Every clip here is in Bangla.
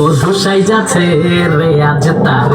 বধু সাই যাচ্ছে রে আজ তার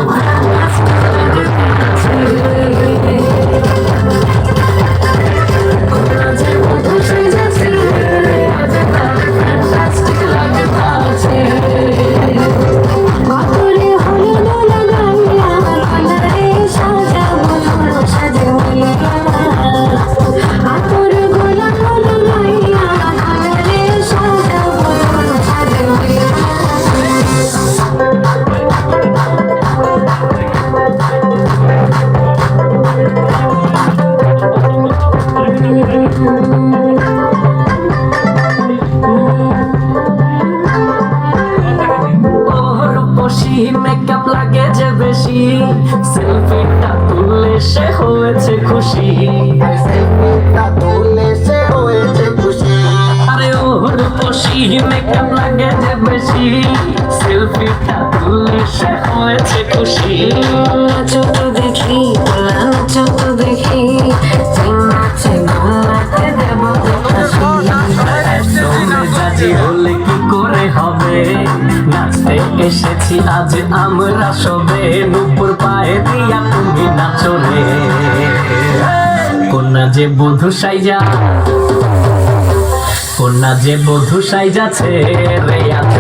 মেকআপ লাগে যে বেশি। সেলফিটা তুললে সে হয়েছে খুশি। সেলফিটা তুলে সে হয়েছে খুশি। আরে ওর বসি মেকআপ লাগে যে বেশি। সেলফিটা তুললে সে হয়েছে খুশি। নাচো তো দেখি তো দেখি। নাচে ঘুমাতে দেব মেজাজি হলে কি করে হবে? নাচতে এসেছি, আজ আমরা সবে নূপুর পায়ে দিয়া তুমি নাচো রে। কন্যা যে বধু সাইজা, কন্যা যে বধু সাইজাছে রে আজ